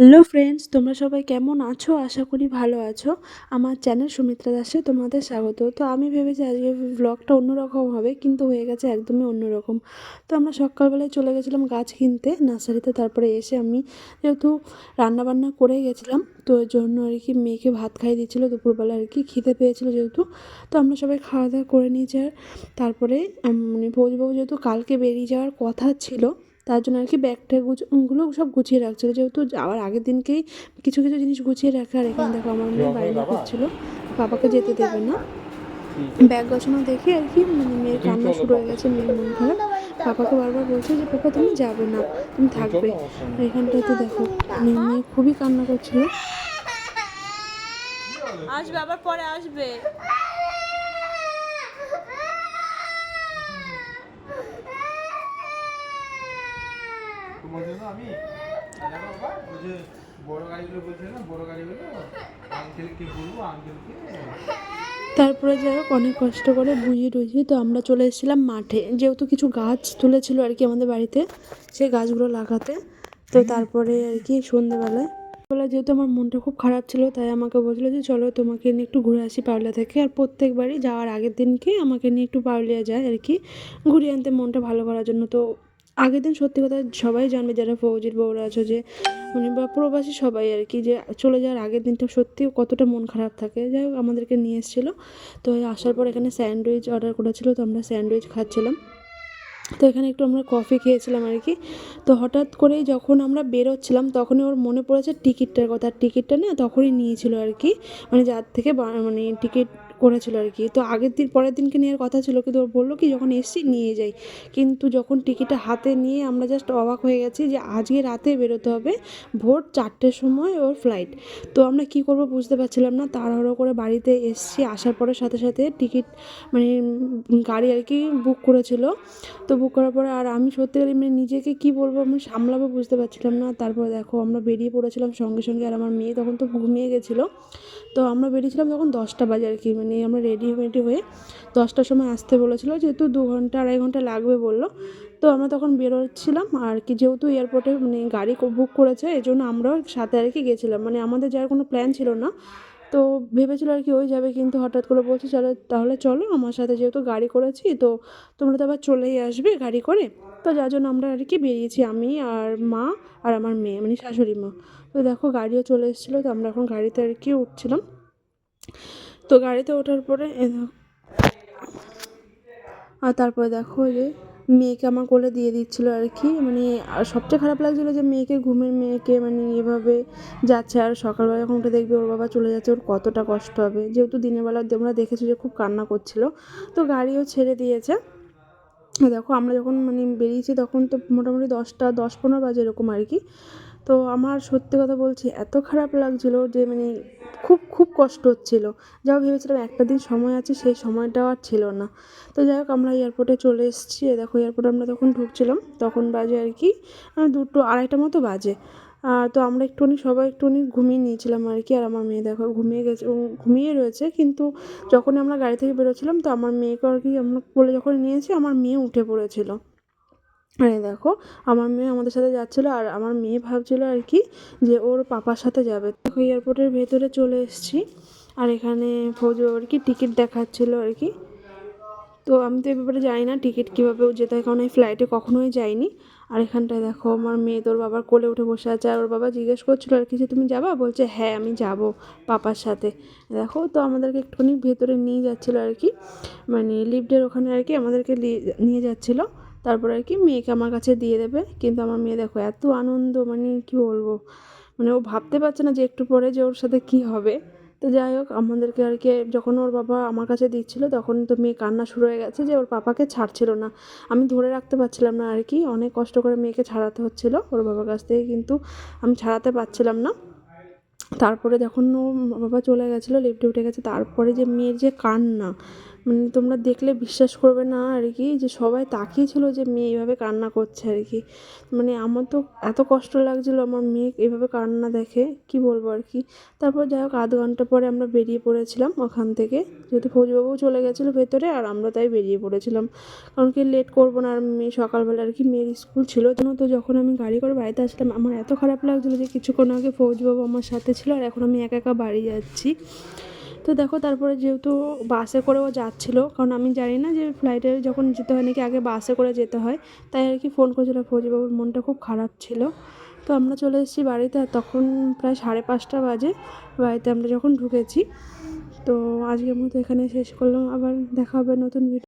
Hello friends তোমরা সবাই কেমন আছো? আশা করি ভালো আছো। আমার চ্যানেল সুমিত্রা দাসে তোমাদের স্বাগত। তো আমি ভেবেছি আজকে ব্লগটা অন্যরকম হবে, কিন্তু হয়ে গেছে একদমই অন্যরকম। তো আমরা সকালবেলায় চলে গেছিলাম গাছ কিনতে, নার্সারিতে। তারপরে এসে আমি যেহেতু রান্নাবান্না করে গেছিলাম, তো ওই জন্য আর কি মেয়েকে ভাত খাইয়ে দিচ্ছিল দুপুরবেলা আর কি খিদে পেয়েছিলো যেহেতু। তো আমরা সবাই খাওয়া দাওয়া করে নিয়েছি আর তারপরে মানে ফৌজবাবু যেহেতু কালকে বেরিয়ে যাওয়ার কথা ছিল তার জন্য আর কি ব্যাগটা গুলো সব গুছিয়ে রাখছিল। যেহেতু যাওয়ার আগের দিনকেই কিছু কিছু জিনিস গুছিয়ে রাখা আর এখানে দেখো আমার মেয়ে বাইরে করছিল বাবাকে যেতে দেবে না। ব্যাগ গোছানো দেখে আর কি মানে মেয়ের কান্না শুরু হয়ে গেছে মেয়ের মন খারাপ। পাপাকে বারবার বলছে যে পাপা তুমি যাবে না তুমি থাকবে। আর এখানটাতে দেখো মেয়ে খুবই কান্না করছিল। আসবে আবার পরে আসবে তোমার জন্য আমি আর দেখো বাবা, ওই যে বড় গাড়িগুলো বলছে না বড় গাড়িগুলো আঙ্কেলকে বলব আঙ্কেলকে তারপরে যাই হোক, অনেক কষ্ট করে বুঝিয়ে টুঝিয়ে তো আমরা চলে এসেছিলাম মাঠে। যেহেতু কিছু গাছ তুলেছিল আর কি আমাদের বাড়িতে, সেই গাছগুলো লাগাতে। তো তারপরে আর কি সন্ধেবেলায়। বলে যেহেতু আমার মনটা খুব খারাপ ছিল, তাই আমাকে বলছিল যে, চলো তোমাকে নিয়ে একটু ঘুরে আসি পাউলিয়া থেকে। আর প্রত্যেকবারই যাওয়ার আগের দিনকে আমাকে নিয়ে একটু পাউলিয়া যায় আর কি, ঘুরিয়ে আনতে মনটা ভালো করার জন্য। তো আগের দিন সত্যি কথা সবাই জানবে যারা ফৌজির বউরা আছে যে মানে বা প্রবাসী সবাই আর কি, যে চলে যাওয়ার আগের দিনটা সত্যি কতটা মন খারাপ থাকে। যাই হোক, আমাদেরকে নিয়ে এসেছিল। তো আসার পর এখানে স্যান্ডউইচ অর্ডার করেছিল তো আমরা স্যান্ডউইচ খাচ্ছিলাম। তো এখানে একটু আমরা কফি খেয়েছিলাম আর কি। তো হঠাৎ করেই যখন আমরা বেরোচ্ছিলাম, তখনই ওর মনে পড়েছে টিকিটটার কথা। টিকিটটা না তখনই নিয়েছিল আর কি। মানে যার থেকে মানে টিকিট করেছিল আর কি। তো আগের দিন, পরের দিনকে নেওয়ার কথা ছিল, কিন্তু ওর বলল কি, যখন এসছি নিয়ে যাই। কিন্তু যখন টিকিটটা হাতে নিয়ে আমরা জাস্ট অবাক হয়ে গেছি যে আজকে রাতে বেরোতে হবে ভোর চারটের সময় ওর ফ্লাইট তো আমরা কি করব বুঝতে পারছিলাম না। তাড়াহুড়ো করে বাড়িতে এসছি, আসার পরে সাথে সাথে টিকিট মানে গাড়ি আর কি বুক করেছিল। তো বুক করার পরে আর আমি সত্যিকারই মানে নিজেকে কি বলব আমি সামলাবো বুঝতে পারছিলাম না। তারপর দেখো আমরা বেরিয়ে পড়েছিলাম সঙ্গে সঙ্গে, আর আমার মেয়ে তখন তো ঘুমিয়ে গেছিল। তো আমরা বেরিয়েছিলাম তখন দশটা বাজে আর কি মানে আমরা রেডি রেডি হয়ে দশটার সময় আসতে বলেছিলো, যেহেতু দু ঘণ্টা, আড়াই ঘণ্টা লাগবে বলল। তো আমরা তখন বেরোচ্ছিলাম, আর কি যেহেতু এয়ারপোর্টে মানে গাড়ি বুক করেছে এই জন্য আমরাও সাথে আর কি গেছিলাম। মানে আমাদের যাওয়ার কোনো প্ল্যান ছিল না। তো ভেবেছিল আর কি ওই যাবে, কিন্তু হঠাৎ করে বলছে, চলো, তাহলে চলো, আমার সাথে যেহেতু গাড়ি করেছি, তো তোমরা তো আবার চলেই আসবে গাড়ি করে। তো যার জন্য আমরা আর কি বেরিয়েছি, আমি আর মা আর আমার মেয়ে মানে শাশুড়ি মা। তো দেখো, গাড়িও চলে এসেছিল, তো আমরা এখন গাড়িতে আর কি উঠছিলাম। তো গাড়িতে ওঠার পরে আর তারপরে দেখো যে মেয়েকে আমার কোলে দিয়ে দিচ্ছিল আর কি। মানে আর সবচেয়ে খারাপ লাগছিল যে মেয়েকে ঘুমের মেয়েকে মানে এভাবে যাচ্ছে আর সকালবেলা যখন ওটা দেখবে ওর বাবা চলে যাচ্ছে, ওর কতটা কষ্ট হবে। যেহেতু দিনের বেলা তোমরা দেখেছ যে খুব কান্না করছিল, তো গাড়িও ছেড়ে দিয়েছে। দেখো আমরা যখন মানে বেরিয়েছি তখন তো মোটামুটি দশটা, দশ পনেরো বাজে এরকম আর কি। তো আমার সত্যি কথা বলছি, এত খারাপ লাগছিল যে মানে খুব খুব কষ্ট হচ্ছিল। যাও ভেবেছিলাম একটা দিন সময় আছে, সেই সময়টাও আর ছিল না। তো যাই হোক, আমরা এয়ারপোর্টে চলে এসেছি। দেখো, এয়ারপোর্টে আমরা তখন ঢুকছিলাম, তখন বাজে আর কি দুটো, আড়াইটা মতো বাজে। আর তো আমরা একটুখানি, সবাই একটুখানি ঘুমিয়ে নিয়েছিলাম আর কি। আর আমার মেয়ে দেখো, ঘুমিয়ে গেছে ঘুমিয়ে রয়েছে, কিন্তু যখন আমরা গাড়ি থেকে বেরোচ্ছিলাম, তো আমার মেয়েকে আর কি আমরা বলে যখন নিয়েছি আমার মেয়ে উঠে পড়েছিল। দেখো, আমার মেয়ে আমাদের সাথে যাচ্ছিল আর আমার মেয়ে ভাবছিল আর কি যে ওর পাপার সাথে যাবে। দেখো, এয়ারপোর্টের ভেতরে চলে এসেছি আর এখানে ফৌজি আর কি টিকিট দেখাচ্ছিলো আর কি। তো আমি তো এ ব্যাপারে জানি না টিকিট কীভাবে যেতে হয়, কারণ এই ফ্লাইটে কখনোই যাইনি। আর এখানটায় দেখো, আমার মেয়ে তোর বাবার কোলে উঠে বসে আছে আর ওর বাবা জিজ্ঞেস করছিল আর কি যে, তুমি যাবা? বলছে হ্যাঁ আমি যাব পাপার সাথে। দেখো, তো আমাদেরকে একটুখানি ভেতরে নিয়ে যাচ্ছিল আর কি মানে লিফটের ওখানে আর কি আমাদেরকে নিয়ে যাচ্ছিল। তারপর আর কি মেয়েকে আমার কাছে দিয়ে দেবে। কিন্তু আমার মেয়ে দেখো এত আনন্দ মানে কি বলব? মানে ও ভাবতে পারছে না যে একটু পরে যে ওর সাথে কি হবে। তো যাই হোক, আমাদেরকে আর কি যখন ওর বাবা আমার কাছে দিচ্ছিল, তখন তো মেয়ে কান্না শুরু হয়ে গেছে যে ওর পাপাকে ছাড়ছিল না। আমি ধরে রাখতে পারছিলাম না আর কি, অনেক কষ্ট করে মেয়েকে ছাড়াতে হচ্ছিল ওর বাবার কাছ থেকে, কিন্তু আমি ছাড়াতে পারছিলাম না। তারপরে যখন ও বাবা চলে গেছিল, লিফটে উঠে গেছে, তারপরে যে মেয়ের যে কান্না মানে তোমরা দেখলে বিশ্বাস করবে না আর কি, যে সবাই তাকিয়েছিল যে মেয়ে এইভাবে কান্না করছে আর কি। মানে আমার তো এত কষ্ট লাগছিল আমার মেয়ে এইভাবে কান্না দেখে, কি বলব আর কি। তারপর যাই হোক, আধ ঘণ্টা পরে আমরা বেরিয়ে পড়েছিলাম ওখান থেকে। যেহেতু ফৌজবাবুও চলে গেছিল ভেতরে আর আমরা তাই বেরিয়ে পড়েছিলাম। কারণ কি লেট করব না আর মেয়ে সকালবেলা আর কি, মেয়ের স্কুল ছিল তো যখন আমি গাড়ি করে বাড়িতে আসলাম, আমার এত খারাপ লাগছিল যে কিছুক্ষণ আগে ফৌজবাবু আমার সাথে ছিল আর এখন আমি একা একা বাড়ি যাচ্ছি। তো দেখো, তারপরে যেহেতু বাসে করেও যাচ্ছিল, কারণ আমি জানি না যে ফ্লাইটে যখন যেতে হয় নাকি আগে বাসে করে যেতে হয়, তাই আর কি ফোন করেছিল ফৌজিবাবুর, মনটা খুব খারাপ ছিল। তো আমরা চলে এসেছি বাড়িতে, আর তখন প্রায় সাড়ে পাঁচটা বাজে, বাড়িতে আমরা যখন ঢুকেছি, তো আজকের মতো এখানে শেষ করলাম, আবার দেখা হবে নতুন ভিডিও